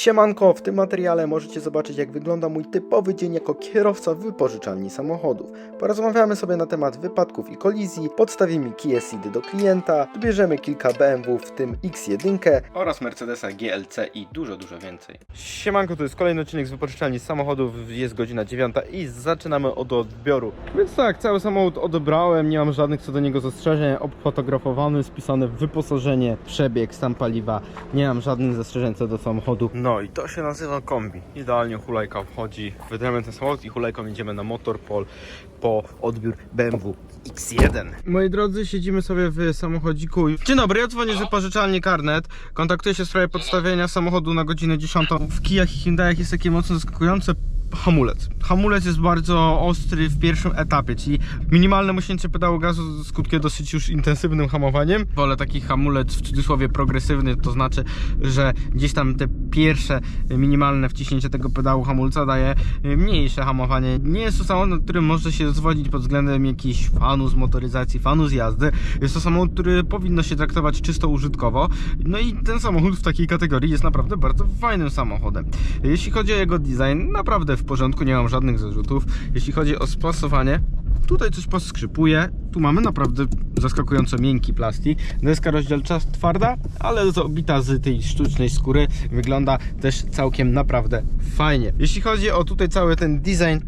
Siemanko, w tym materiale możecie zobaczyć jak wygląda mój typowy dzień jako kierowca wypożyczalni samochodów. Porozmawiamy sobie na temat wypadków i kolizji, podstawimy Kia Ceed do klienta, dobierzemy kilka BMW w tym X1 oraz Mercedesa GLC i dużo, dużo więcej. Siemanko, to jest kolejny odcinek z wypożyczalni samochodów, jest godzina 9 i zaczynamy od odbioru. Więc tak, cały samochód odebrałem, nie mam żadnych co do niego zastrzeżeń, obfotografowany, spisane wyposażenie, przebieg, stan paliwa, nie mam żadnych zastrzeżeń co do samochodu. No i to się nazywa kombi. Idealnie hulajka wchodzi, wydajemy ten samochód i hulajką idziemy na Motorpol po odbiór BMW X1. Moi drodzy, siedzimy sobie w samochodziku. Dzień dobry, ja dzwonię z wypożyczalni Karnet. Kontaktuję się w sprawie podstawienia samochodu na godzinę 10. W Kijach i Hyundaiach jest takie mocno zaskakujące hamulec. Hamulec jest bardzo ostry w pierwszym etapie, czyli minimalne musięcie pedału gazu skutkuje dosyć już intensywnym hamowaniem. Wolę taki hamulec w cudzysłowie progresywny, to znaczy, że gdzieś tam te pierwsze minimalne wciśnięcie tego pedału hamulca daje mniejsze hamowanie. Nie jest to samochód, który może się zwolnić pod względem jakichś fanu z motoryzacji, fanu z jazdy. Jest to samochód, który powinno się traktować czysto użytkowo. No i ten samochód w takiej kategorii jest naprawdę bardzo fajnym samochodem. Jeśli chodzi o jego design, naprawdę w porządku, nie mam żadnych zarzutów. Jeśli chodzi o spasowanie, tutaj coś poskrzypuje. Tu mamy naprawdę zaskakująco miękki plastik. Deska rozdzielcza twarda, ale obita z tej sztucznej skóry. Wygląda też całkiem naprawdę fajnie. Jeśli chodzi o tutaj cały ten design,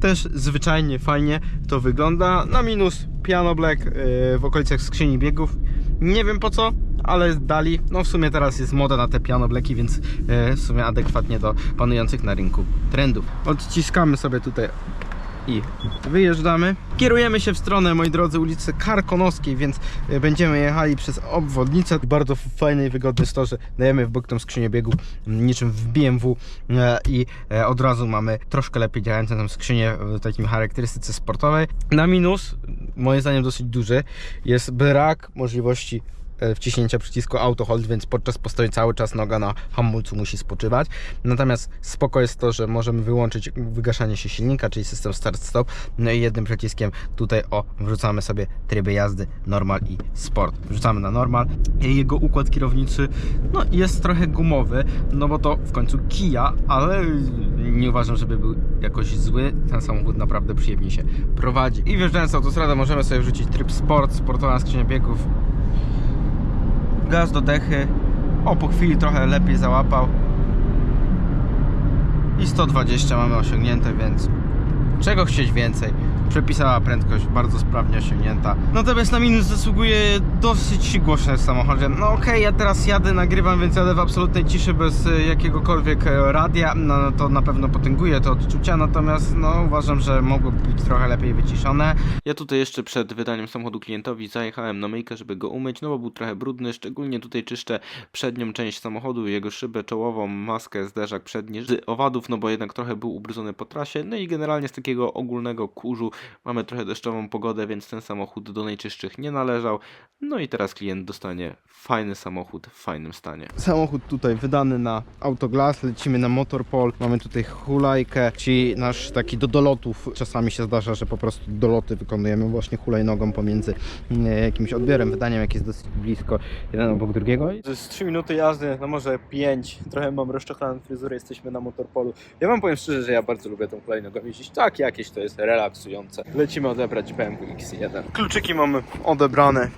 też zwyczajnie fajnie to wygląda. Na minus piano black yy, w okolicach skrzyni biegów. Nie wiem po co, ale dali. No w sumie teraz jest moda na te piano blacki, więc yy, w sumie adekwatnie do panujących na rynku trendów. Odciskamy sobie tutaj i wyjeżdżamy. Kierujemy się w stronę, moi drodzy, ulicy Karkonoskiej, więc e, będziemy jechali przez obwodnicę. Bardzo fajny i wygodny jest to, że dajemy w bok tą skrzynię biegów m, niczym w BMW e, i e, od razu mamy troszkę lepiej działającą tą skrzynię w takim charakterystyce sportowej. Na minus, moim zdaniem dosyć duży, jest brak możliwości e, wciśnięcia przycisku auto hold, więc podczas postoju cały czas noga na hamulcu musi spoczywać. Natomiast spoko jest to, że możemy wyłączyć wygaszanie się silnika, czyli system start-stop. No i jednym przyciskiem tutaj o wrzucamy sobie tryby jazdy normal i sport. Wrzucamy na normal. Jego układ kierowniczy no jest trochę gumowy, no bo to w końcu Kia, ale nie uważam, żeby był jakoś zły. Ten samochód naprawdę przyjemnie się prowadzi. I wjeżdżając na autostradę możemy sobie wrzucić tryb sport, sportowa skrzynia biegów, gaz do dechy. O, po chwili trochę lepiej załapał. I 120 mamy osiągnięte, więc czego chcieć więcej? Przepisała prędkość bardzo sprawnie osiągnięta. Natomiast na minus zasługuje dosyć głośne w samochodzie. No okej, ja teraz jadę, nagrywam, więc jadę w absolutnej ciszy bez e, jakiegokolwiek e, radia. No no to na pewno potęguje te odczucia, natomiast no uważam, że mogłoby być trochę lepiej wyciszone. Ja tutaj jeszcze przed wydaniem samochodu klientowi zajechałem na myjkę, żeby go umyć, no bo był trochę brudny. Szczególnie tutaj czyszczę przednią część samochodu, jego szybę czołową, maskę, zderzak przedni z owadów, no bo jednak trochę był ubrudzony po trasie. No i generalnie z takiego ogólnego kurzu mamy trochę deszczową pogodę, więc ten samochód do najczystszych nie należał. No i teraz klient dostanie fajny samochód w fajnym stanie. Samochód tutaj wydany na Autoglass, lecimy na Motorpol, mamy tutaj hulajkę, czyli nasz taki do dolotów. Czasami się zdarza, że po prostu doloty wykonujemy właśnie hulajnogą pomiędzy e, jakimś odbiorem, wydaniem, jak jest dosyć blisko jeden obok drugiego. To jest 3 minuty jazdy, no może 5, trochę mam rozczochraną fryzurę, jesteśmy na Motorpolu. Ja wam powiem szczerze, że ja bardzo lubię tą hulajnogą jeździć, tak jakieś to jest relaksujące. Lecimy odebrać BMW X1. Kluczyki mamy odebrane.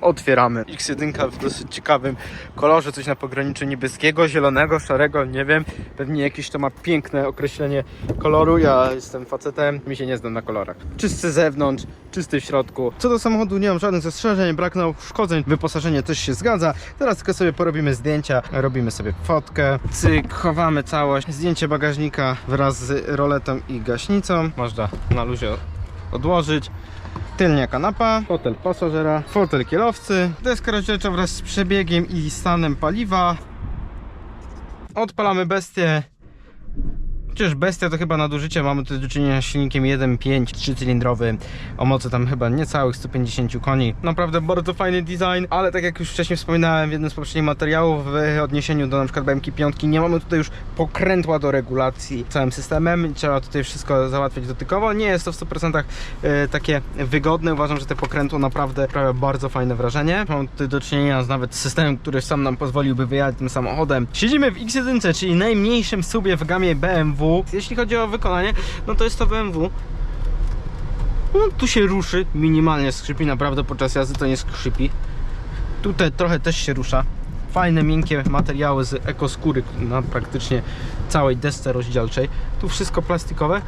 Otwieramy X1 w dosyć ciekawym kolorze, coś na pograniczu niebieskiego, zielonego, szarego, nie wiem. Pewnie jakieś to ma piękne określenie koloru. Ja jestem facetem, mi się nie znam na kolorach. Czysty zewnątrz, czysty w środku. Co do samochodu nie mam żadnych zastrzeżeń, brak uszkodzeń, wyposażenie też się zgadza. Teraz tylko sobie porobimy zdjęcia, robimy sobie fotkę, cyk, chowamy całość. Zdjęcie bagażnika wraz z roletą i gaśnicą. Można na luzie odłożyć. Tylnia kanapa, fotel pasażera, fotel kierowcy, deska rozdzielcza wraz z przebiegiem i stanem paliwa. Odpalamy bestię. Chociaż bestia to chyba nadużycie, mamy tutaj do czynienia z silnikiem 1.5, 3-cylindrowy o mocy tam chyba niecałych 150 koni. Naprawdę bardzo fajny design, ale tak jak już wcześniej wspominałem w jednym z poprzednich materiałów, w odniesieniu do na przykład BMK 5 nie mamy tutaj już pokrętła do regulacji całym systemem, trzeba tutaj wszystko załatwiać dotykowo. Nie jest to w 100% e, takie wygodne, uważam, że te pokrętło naprawdę sprawia bardzo fajne wrażenie. Mam tutaj do czynienia z nawet systemem, który sam nam pozwoliłby wyjechać tym samochodem. Siedzimy w X1, czyli najmniejszym subie w gamie BMW. Jeśli chodzi o wykonanie, no to jest to BMW no, tu się ruszy, minimalnie skrzypi, naprawdę podczas jazdy to nie skrzypi. Tutaj trochę też się rusza. Fajne, miękkie materiały z ekoskóry na praktycznie całej desce rozdzielczej. Tu wszystko plastikowe,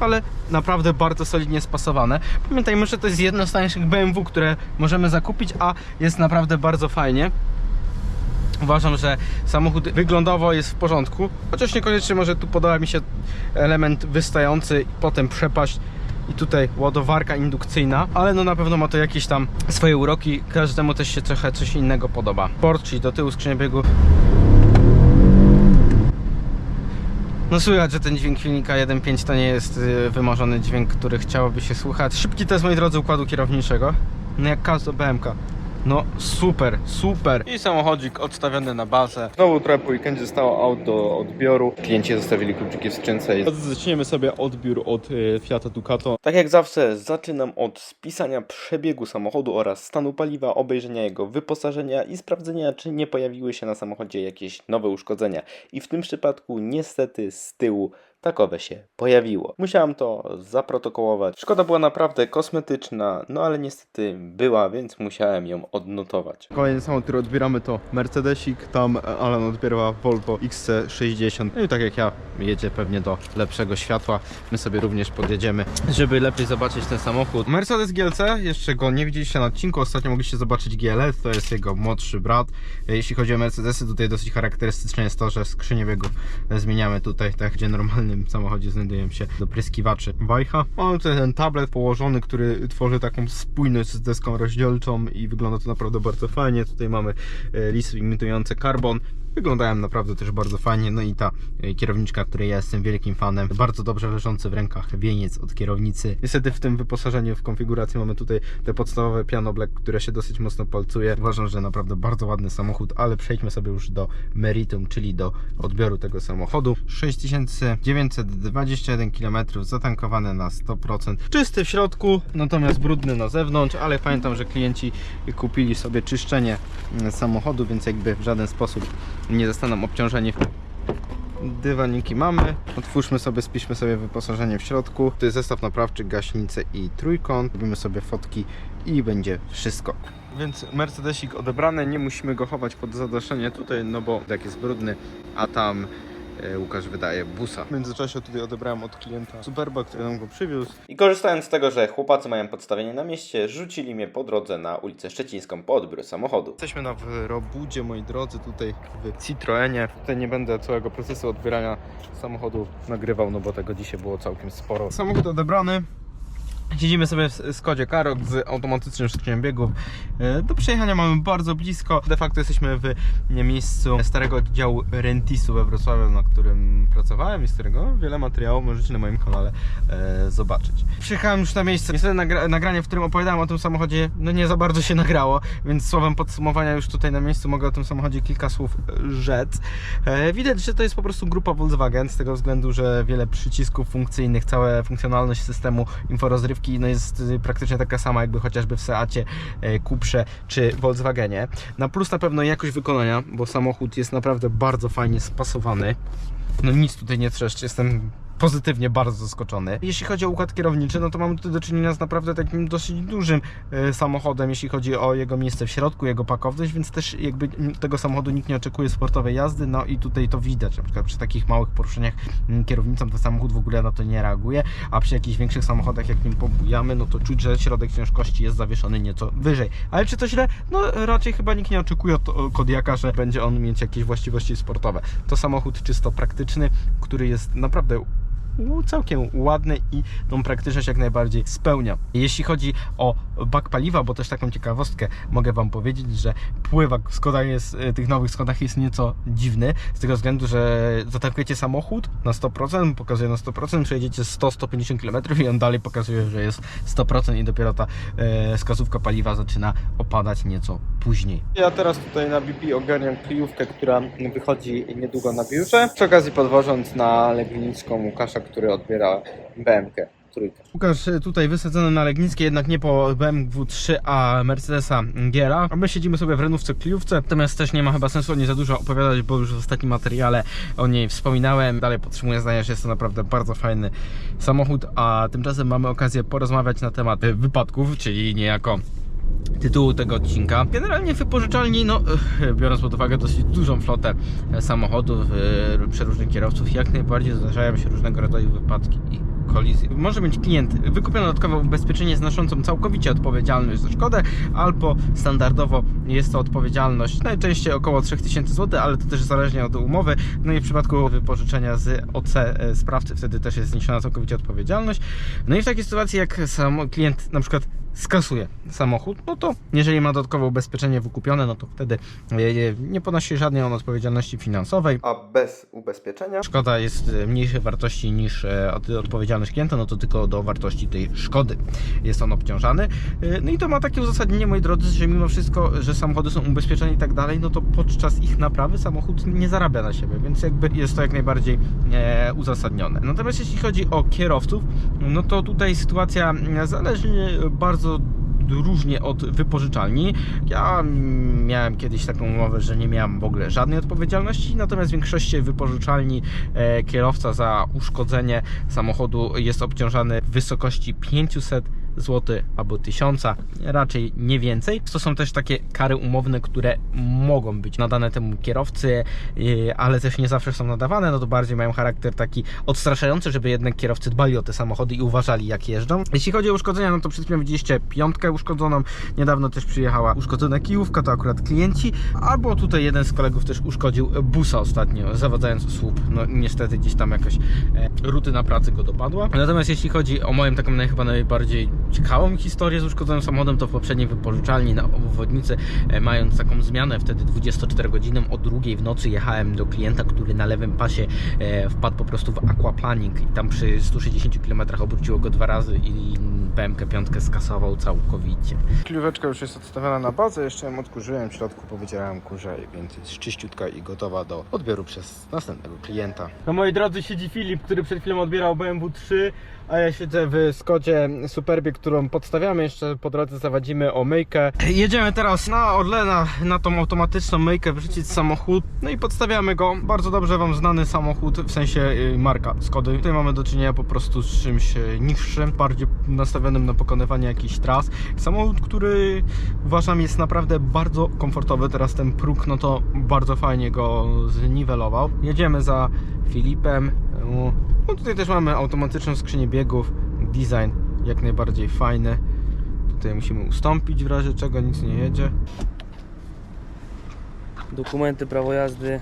ale naprawdę bardzo solidnie spasowane. Pamiętajmy, że to jest jedno z tańszych BMW, które możemy zakupić, a jest naprawdę bardzo fajnie. Uważam, że samochód wyglądowo jest w porządku, chociaż niekoniecznie może tu podoba mi się element wystający potem przepaść i tutaj ładowarka indukcyjna, ale no na pewno ma to jakieś tam swoje uroki, każdemu też się trochę coś innego podoba. Port, czyli do tyłu skrzynia biegów. No słychać, że ten dźwięk silnika 1.5 to nie jest y, wymarzony dźwięk, który chciałoby się słuchać. Szybki test, moi drodzy, układu kierowniczego. No jak każda BMK. No super, super. I samochodzik odstawiony na bazę. Znowu trochę po weekendzie zostało aut do odbioru. Klienci zostawili kluczyki w skrzynce. I... Zaczniemy sobie odbiór od y, Fiata Ducato. Tak jak zawsze zaczynam od spisania przebiegu samochodu oraz stanu paliwa, obejrzenia jego wyposażenia i sprawdzenia czy nie pojawiły się na samochodzie jakieś nowe uszkodzenia. I w tym przypadku niestety z tyłu takowe się pojawiło. Musiałam to zaprotokołować. Szkoda była naprawdę kosmetyczna, no ale niestety była, więc musiałem ją odnotować. Kolejny samochód, który odbieramy to Mercedesik, tam Alan odbiera Volvo XC60. No i tak jak ja, jedzie pewnie do lepszego światła. My sobie również podjedziemy, żeby lepiej zobaczyć ten samochód. Mercedes GLC, jeszcze go nie widzieliście na odcinku, ostatnio mogliście zobaczyć GLS, to jest jego młodszy brat. Jeśli chodzi o Mercedesy, tutaj dosyć charakterystyczne jest to, że skrzynię biegów zmieniamy tutaj, tak gdzie normalnym samochodzie znajdują się dopryskiwacze Wajcha. Mamy tutaj ten tablet położony, który tworzy taką spójność z deską rozdzielczą i wygląda to naprawdę bardzo fajnie. Tutaj mamy e, listy imitujące karbon. Wyglądają naprawdę też bardzo fajnie. No i ta e, kierowniczka, której ja jestem wielkim fanem. Bardzo dobrze leżący w rękach wieniec od kierownicy. Niestety w tym wyposażeniu, w konfiguracji mamy tutaj te podstawowe piano black, które się dosyć mocno palcuje. Uważam, że naprawdę bardzo ładny samochód, ale przejdźmy sobie już do meritum, czyli do odbioru tego samochodu. 6921 km zatankowane na 100%. Czysty w środku, natomiast brudny na zewnątrz, ale pamiętam, że klienci kupili sobie czyszczenie mm, samochodu, więc jakby w żaden sposób nie zostaną obciążeni dywaniki mamy. Otwórzmy sobie, spiszmy sobie wyposażenie w środku. To jest zestaw naprawczy, gaśnice i trójkąt. Robimy sobie fotki i będzie wszystko. Więc Mercedesik odebrany, nie musimy go chować pod zadaszenie tutaj, no bo tak jest brudny, a tam Łukasz wydaje busa. W międzyczasie tutaj odebrałem od klienta Superba, który nam go przywiózł. I korzystając z tego, że chłopacy mają podstawienie na mieście, rzucili mnie po drodze na ulicę Szczecińską po odbiór samochodu. Jesteśmy na Robudzie, moi drodzy, tutaj w Citroenie. Tutaj nie będę całego procesu odbierania samochodu nagrywał, no bo tego dzisiaj było całkiem sporo. Samochód odebrany. Siedzimy sobie w Skodzie Karok z automatycznym skrzynią biegów. E, Do przejechania mamy bardzo blisko. De facto jesteśmy w miejscu starego oddziału Rentisu we Wrocławiu, na którym pracowałem i z którego wiele materiałów możecie na moim kanale e, zobaczyć. Przyjechałem już na miejsce. Niestety nagra nagranie, w którym opowiadałem o tym samochodzie, no nie za bardzo się nagrało, więc słowem podsumowania już tutaj na miejscu mogę o tym samochodzie kilka słów rzec. E, widać, że to jest po prostu grupa Volkswagen, z tego względu, że wiele przycisków funkcyjnych, cała funkcjonalność systemu inforozrywki no jest y, praktycznie taka sama jakby chociażby w Seacie, e, Cuprze czy Volkswagenie. Na plus na pewno jakość wykonania, bo samochód jest naprawdę bardzo fajnie spasowany. No nic tutaj nie trzeszczy, jestem pozytywnie bardzo zaskoczony. Jeśli chodzi o układ kierowniczy, no to mamy tutaj do czynienia z naprawdę takim dosyć dużym e, samochodem, jeśli chodzi o jego miejsce w środku, jego pakowność, więc też jakby tego samochodu nikt nie oczekuje sportowej jazdy, no i tutaj to widać, na przykład przy takich małych poruszeniach kierownicą ten samochód w ogóle na to nie reaguje, a przy jakichś większych samochodach, jak nim pobujamy, no to czuć, że środek ciężkości jest zawieszony nieco wyżej. Ale czy to źle? No raczej chyba nikt nie oczekuje od od Kodiaka, że będzie on mieć jakieś właściwości sportowe. To samochód czysto praktyczny, który jest naprawdę całkiem ładny i tą praktyczność jak najbardziej spełnia. Jeśli chodzi o bak paliwa, bo też taką ciekawostkę mogę Wam powiedzieć, że pływak w Skodach jest, e, tych nowych Skodach jest nieco dziwny, z tego względu, że zatankujecie samochód na 100%, pokazuje na 100%, przejedziecie 100-150 km i on dalej pokazuje, że jest 100% i dopiero ta e, wskazówka paliwa zaczyna opadać nieco później. Ja teraz tutaj na BP ogarniam kryjówkę, która wychodzi niedługo na biurze. Przy okazji podwożąc na Legnicką Łukasza, który odbiera BMK. Trójkę. Łukasz e, tutaj wysadzony na Legnickie, jednak nie po BMW 3, a Mercedesa Giera. A my siedzimy sobie w renówce Kliówce, natomiast też nie ma chyba sensu o niej za dużo opowiadać, bo już w ostatnim materiale o niej wspominałem. Dalej podtrzymuję zdanie, że jest to naprawdę bardzo fajny samochód, a tymczasem mamy okazję porozmawiać na temat e, wypadków, czyli niejako tytułu tego odcinka. Generalnie wypożyczalni, no eh, biorąc pod uwagę dosyć dużą flotę e, samochodów, e, przeróżnych kierowców, jak najbardziej zdarzają się różnego rodzaju wypadki i kolizje. Może być klient wykupiony dodatkowe ubezpieczenie znoszącą całkowicie odpowiedzialność za szkodę, albo standardowo jest to odpowiedzialność najczęściej około 3000 zł, ale to też zależnie od umowy. No i w przypadku wypożyczenia z OC e, sprawcy wtedy też jest zniesiona całkowicie odpowiedzialność. No i w takiej sytuacji, jak sam klient na przykład skasuje samochód, no to jeżeli ma dodatkowe ubezpieczenie wykupione, no to wtedy e, nie ponosi żadnej on odpowiedzialności finansowej. A bez ubezpieczenia szkoda jest e, mniejszej wartości niż e, od- odpowiedzialność klienta, no to tylko do wartości tej szkody jest on obciążany. E, No i to ma takie uzasadnienie, moi drodzy, że mimo wszystko, że samochody są ubezpieczone i tak dalej, no to podczas ich naprawy samochód nie zarabia na siebie, więc jakby jest to jak najbardziej e, uzasadnione. Natomiast jeśli chodzi o kierowców, no to tutaj sytuacja zależy bardzo różnie od wypożyczalni. Ja miałem kiedyś taką umowę, że nie miałem w ogóle żadnej odpowiedzialności, natomiast w większości wypożyczalni e, kierowca za uszkodzenie samochodu jest obciążany w wysokości 500 zł albo 1000, raczej nie więcej. To są też takie kary umowne, które mogą być nadane temu kierowcy, yy, ale też nie zawsze są nadawane, no to bardziej mają charakter taki odstraszający, żeby jednak kierowcy dbali o te samochody i uważali jak jeżdżą. Jeśli chodzi o uszkodzenia, no to przed chwilą widzieliście piątkę uszkodzoną, niedawno też przyjechała uszkodzona kijówka, to akurat klienci, albo tutaj jeden z kolegów też uszkodził busa ostatnio, zawadzając słup. No niestety gdzieś tam jakaś e, rutyna pracy go dopadła. Natomiast jeśli chodzi o moją taką naj, chyba najbardziej ciekawą historię z uszkodzonym samochodem, to w poprzedniej wypożyczalni na obwodnicy, e, mając taką zmianę wtedy 24 godziny o drugiej w nocy jechałem do klienta, który na lewym pasie e, wpadł po prostu w aquaplaning i tam przy 160 km obróciło go dwa razy i BMK 5 skasował całkowicie. Klióweczka już jest odstawiona na bazę, jeszcze ją odkurzyłem w środku, powycierałem kurze, więc jest czyściutka i gotowa do odbioru przez następnego klienta. No moi drodzy, siedzi Filip, który przed chwilą odbierał BMW 3, a ja siedzę w Skodzie Superbie, którą podstawiamy, jeszcze po drodze zawadzimy o myjkę. Jedziemy teraz na Orlena, na tą automatyczną myjkę, wrzucić samochód, no i podstawiamy go. Bardzo dobrze Wam znany samochód, w sensie y, marka Skody. Tutaj mamy do czynienia po prostu z czymś y, niższym, bardziej nastawionym na pokonywanie jakichś tras. Samochód, który uważam jest naprawdę bardzo komfortowy. Teraz ten próg, no to bardzo fajnie go zniwelował. Jedziemy za Filipem. No tutaj też mamy automatyczną skrzynię biegów, design jak najbardziej fajny. Tutaj musimy ustąpić w razie czego nic nie jedzie. Dokumenty, prawo jazdy,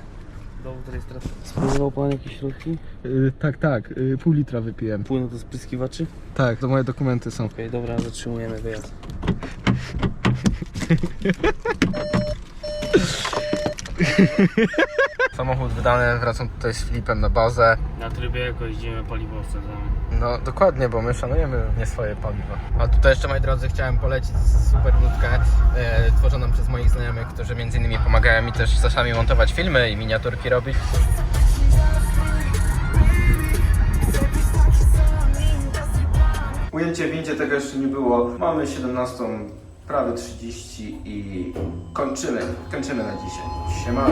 dowód rejestracji. Spożywał pan jakieś środki? Yy, tak, tak, yy, pół litra wypiłem. Płynu do spryskiwaczy? Tak, to moje dokumenty są. Okej, dobra, zatrzymujemy wyjazd. Samochód wydany, wracam tutaj z Filipem na bazę. Na trybie jako jeździmy paliwo wsadzamy. No dokładnie, bo my szanujemy nie swoje paliwo. A tutaj jeszcze moi drodzy chciałem polecić super nutkę e, tworzoną przez moich znajomych, którzy między innymi pomagają mi też czasami montować filmy i miniaturki robić. Ujęcie w windzie tego jeszcze nie było. Mamy 17, prawie 30 i kończymy, kończymy na dzisiaj. Siema.